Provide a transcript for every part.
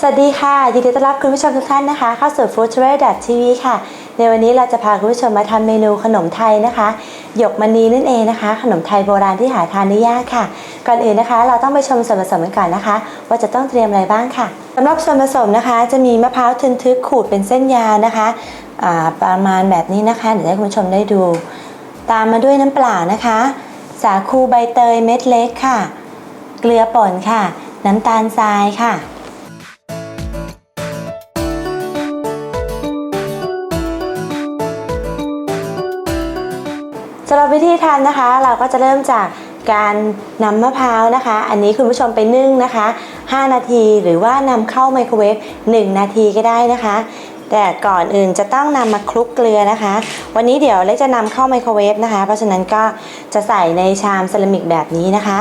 สวัสดีค่ะ ยินดีต้อนรับคุณผู้ชมทุกท่านนะคะเข้าสู่ Food Travel TV ค่ะ ในวันนี้เราจะพาคุณผู้ชมมาทำเมนูขนมไทยนะคะหยกมณีนั่นเองนะคะ ขนมไทยโบราณที่หาทานได้ยากค่ะ ก่อนอื่นนะคะ เราต้องไปชมส่วนผสมกันก่อนนะคะ ว่าจะต้องเตรียมอะไรบ้างค่ะสำหรับส่วนผสมนะคะ จะมีมะพร้าวทึนทึกขูดเป็นเส้นยาวนะคะประมาณแบบนี้นะคะเดี๋ยวให้คุณผู้ชมได้ดู ตามมาด้วยน้ำเปล่านะคะ สาคูใบเตยเม็ดเล็กค่ะ เกลือป่นค่ะ น้ำตาลทรายค่ะ วิธีทำนะคะ เราก็จะเริ่มจากการนำมะพร้าวนะคะ อันนี้คุณผู้ชมไปนึ่งนะคะ 5 นาทีหรือว่านำเข้าไมโครเวฟ1 นาทีก็ได้นะคะ แต่ก่อนอื่นจะต้องนำมาคลุกเกลือนะคะ วันนี้เดี๋ยวเล็กจะนำเข้าไมโครเวฟนะคะ เพราะฉะนั้นก็จะใส่ในชามเซรามิกแบบนี้นะคะ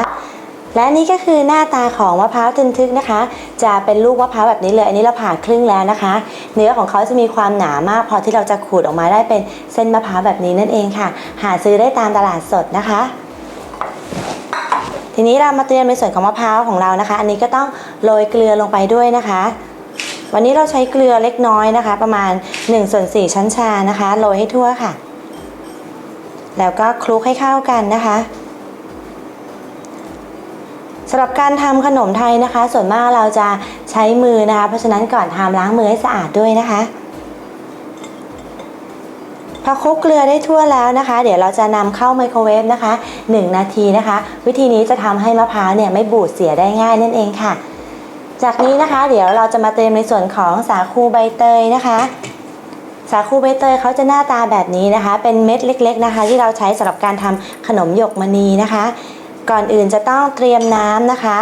และนี่ก็คือหน้าตาของมะพร้าวทึนทึกนะคะ จะเป็นลูกมะพร้าวแบบนี้เลย อันนี้เราผ่าครึ่งแล้วนะคะ เนื้อของเขาจะมีความหนามาก พอที่เราจะขูดออกมาได้เป็นเส้นมะพร้าวแบบนี้นั่นเองค่ะ หาซื้อได้ตามตลาดสดนะคะ ทีนี้เรามาเตรียมในส่วนของมะพร้าวของเรานะคะ อันนี้ก็ต้องโรยเกลือลงไปด้วยนะคะ วันนี้เราใช้เกลือเล็กน้อยนะคะ ประมาณ1ส่วน4ช้อนชานะคะโรยให้ทั่วค่ะ แล้วก็คลุกให้เข้ากันนะคะ สำหรับการทำขนมไทยนะคะ ส่วนมากเราจะใช้มือนะคะ เพราะฉะนั้นก่อนทำล้างมือให้สะอาดด้วยนะคะพอคลุกเกลือได้ทั่วแล้วนะคะ เดี๋ยวเราจะนำเข้าไมโครเวฟนะคะ 1 นาทีนะคะ วิธีนี้จะทำให้มะพร้าวเนี่ยไม่บูดเสียได้ง่ายนั่นเองค่ะ จากนี้นะคะเดี๋ยวเราจะมาเตรียมในส่วนของสาคูใบเตยนะคะ สาคูใบเตยเขาจะหน้าตาแบบนี้นะคะ เป็นเม็ดเล็ก ๆนะคะ ที่เราใช้สำหรับการทำขนมหยกมณีนะคะ ก่อนอื่นจะต้องเตรียมน้ำนะคะ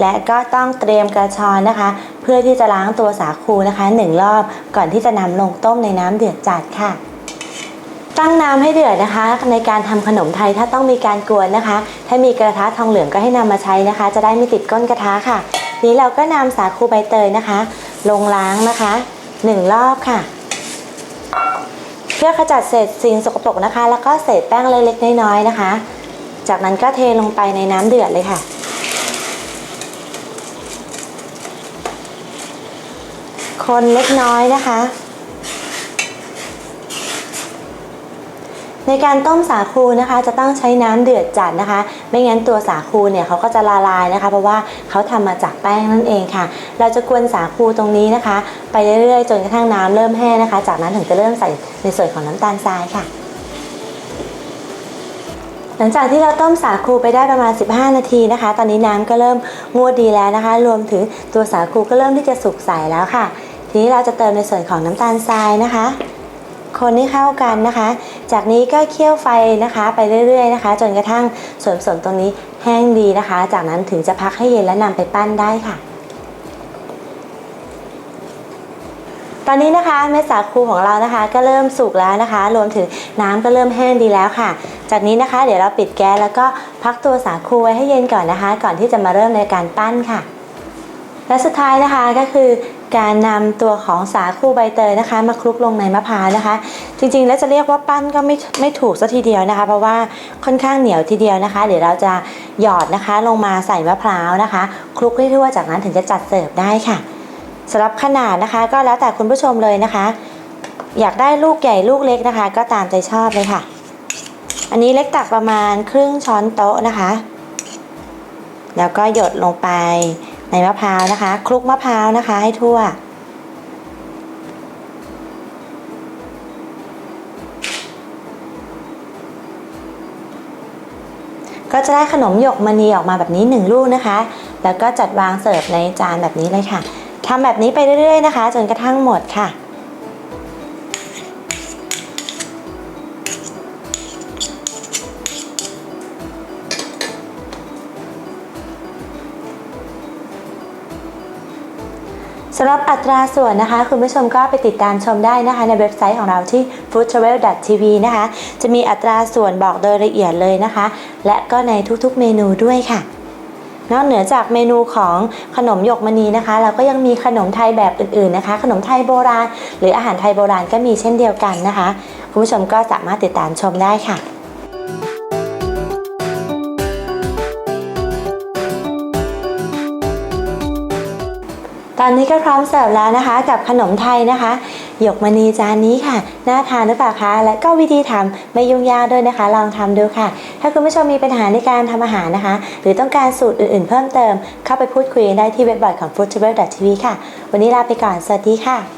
และก็ต้องเตรียมกระชอนนะคะ เพื่อที่จะล้างตัวสาคูนะคะหนึ่งรอบก่อนที่จะนำลงต้มในน้ำเดือดจัดค่ะตั้งน้ำให้เดือดนะคะ ในการทำขนมไทยถ้าต้องมีการกวนนะคะ ถ้ามีกระทะทองเหลืองก็ให้นำมาใช้นะคะ จะได้ไม่ติดก้นกระทะค่ะ นี้เราก็นำสาคูใบเตยนะคะ ลงล้างนะคะหนึ่งรอบค่ะ เพื่อขจัดเศษสิ่งสกปรกนะคะ แล้วก็เศษแป้งเล็กๆน้อยๆนะคะ จากนั้นก็เทลงไปในน้ำเดือดเลยค่ะ คนเล็กน้อยนะคะ ในการต้มสาคูนะคะ จะต้องใช้น้ำเดือดจัดนะคะ ไม่งั้นตัวสาคูเนี่ยเขาก็จะละลายนะคะ เพราะว่าเขาทำมาจากแป้งนั่นเองค่ะ เราจะกวนสาคูตรงนี้นะคะ ไปเรื่อยๆ จนกระทั่งน้ำเริ่มแห้งนะคะ จากนั้นถึงจะเริ่มใส่ในส่วนของน้ำตาลทรายค่ะ หลังจากที่เราต้มสาคูไปได้ประมาณ 15 นาทีนะคะ ตอนนี้น้ำก็เริ่มงวดดีแล้วนะคะ รวมถึงตัวสาคูก็เริ่มที่จะสุกใสแล้วค่ะ ทีนี้เราจะเติมในส่วนของน้ำตาลทรายนะคะ คนให้เข้ากันนะคะ จากนี้ก็เคี่ยวไฟนะคะ ไปเรื่อยๆนะคะ จนกระทั่งส่วนผสมตรงนี้แห้งดีนะคะ จากนั้นถึงจะพักให้เย็นและนำไปปั้นได้ค่ะ ตอนนี้นะคะเม็ดสาคูของเรานะคะ ก็เริ่มสุกแล้วนะคะ รวมถึงน้ำก็เริ่มแห้งดีแล้วค่ะ จากนี้นะคะ เดี๋ยวเราปิดแก๊สแล้วก็พักตัวสาคูไว้ให้เย็นก่อนนะคะ ก่อนที่จะมาเริ่มในการปั้นค่ะ และสุดท้ายนะคะก็คือการนำตัวของสาคูใบเตยนะคะ มาคลุกลงในมะพร้าวนะคะ จริงๆ แล้วจะเรียกว่าปั้นก็ไม่ไม่ถูกสัทีเดียวนะคะ เพราะว่าค่อนข้างเหนียวทีเดียวนะคะ เดี๋ยวเราจะหยอดนะคะลงมาใส่มะพร้าวนะคะ คลุกให้ทั่วจากนั้นถึงจะจัดเสิร์ฟได้ค่ะ สำหรับขนาดนะคะก็แล้วแต่คุณผู้ชมเลยนะคะ อยากได้ลูกใหญ่ลูกเล็กนะคะ ก็ตามใจชอบเลยค่ะ อันนี้เล็กตักประมาณครึ่งช้อนโต๊ะนะคะ แล้วก็หยดลงไปในมะพร้าวนะคะ คลุกมะพร้าวนะคะให้ทั่ว ก็จะได้ขนมหยกมณีออกมาแบบนี้หนึ่งลูกนะคะ แล้วก็จัดวางเสิร์ฟในจานแบบนี้เลยค่ะ ทำแบบนี้ไปเรื่อยๆนะคะ จนกระทั่งหมดค่ะ สำหรับอัตราส่วนนะคะ คุณผู้ชมก็ไปติดตามชมได้นะคะ ในเว็บไซต์ของเราที่ foodtravel.tv นะคะ จะมีอัตราส่วนบอกโดยละเอียดเลยนะคะ และก็ในทุกๆเมนูด้วยค่ะ นอกเหนือจากเมนูของขนมหยกมณีนะคะ เราก็ยังมีขนมไทยแบบอื่นๆนะคะ ขนมไทยโบราณ หรืออาหารไทยโบราณก็มีเช่นเดียวกันนะคะ คุณผู้ชมก็สามารถติดตามชมได้ค่ะตอนนี้ก็พร้อมเสิร์ฟแล้วนะคะ กับขนมไทยนะคะ หยกมณีจานนี้ค่ะ น่าทานหรือเปล่าคะ และก็วิธีทำไม่ยุ่งยากด้วยนะคะ ลองทำดูค่ะ ถ้าคุณผู้ชมมีปัญหาในการทำอาหารนะคะ หรือต้องการสูตรอื่นๆ เพิ่มเติม เข้าไปพูดคุยได้ที่เว็บบอร์ดของ Foodtravel.tv ค่ะ วันนี้ลาไปก่อน สวัสดีค่ะ